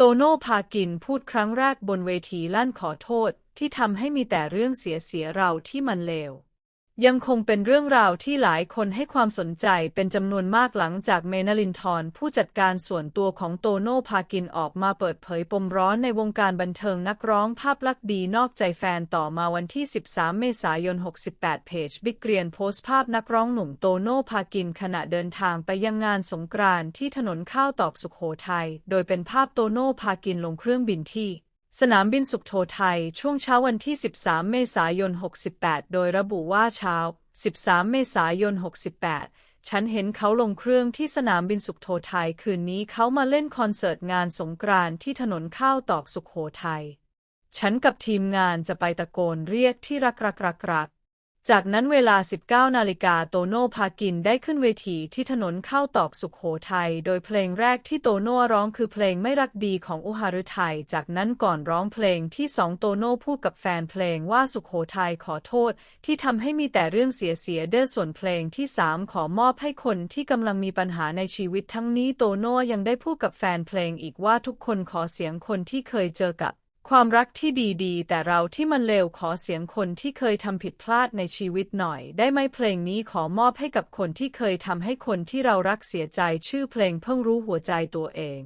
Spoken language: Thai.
โตโน่พากินพูดครั้งแรกบนเวทีลั่นขอโทษที่ทำให้มีแต่เรื่องเสียเสียเราที่มันเลว ยังคงเป็นเรื่องราวที่หลายคนให้ความสนใจเป็นจำนวนมากหลังจากเมนาลินทอนผู้จัดการส่วนตัวของโตโน่พากินออกมาเปิดเผยปมร้อนในวงการบันเทิงนักร้องภาพลักษณ์ดีนอกใจแฟนต่อมาวันที่ 13 เมษายน 68 เพจบิ๊กเกรียนโพสต์ภาพนักร้องหนุ่มโตโน่พากินขณะเดินทางไปยังงานสงกรานต์ที่ถนนข้าวตอกสุขโขทัยโดยเป็นภาพโตโน่พากินลงเครื่องบินที่ สนามบินสุขโขทัยช่วงเช้าวันที่ 13 เมษายน 68 โดยระบุว่าเช้า 13 เมษายน 68 ฉันเห็นเขาลงเครื่องที่สนามบินสุขโขทัยคืนนี้เขามาเล่นคอนเสิร์ตงานสงกรานต์ที่ถนนข้าวตอกสุขโขทัย ฉันกับทีมงานจะไปตะโกนเรียกที่รักรักรักรัก จากนั้นเวลา 19 นาฬิกาโตโน่พากินได้ขึ้นเวทีที่ถนนเข้าตอกสุขโขทัย โดยเพลงแรกที่โตโน่ร้องคือเพลงไม่รักดีของอุหารุทัย จากนั้นก่อนร้องเพลงที่สองโตโน่พูดกับแฟนเพลงว่าสุขโขทัยขอโทษ ที่ทำให้มีแต่เรื่องเสียเสียเด้อส่วนเพลงที่สามขอมอบให้คนที่กำลังมีปัญหาในชีวิตทั้งนี้โตโน่ยังได้พูดกับแฟนเพลงอีกว่าทุกคนขอเสียงคนที่เคยเจอกับ ความรักที่ดีๆ แต่เราที่มันเลวขอเสียงคนที่เคยทำผิดพลาดในชีวิตหน่อย ได้ไหมเพลงนี้ขอมอบให้กับคนที่เคยทำให้คนที่เรารักเสียใจชื่อเพลงเพิ่งรู้หัวใจตัวเอง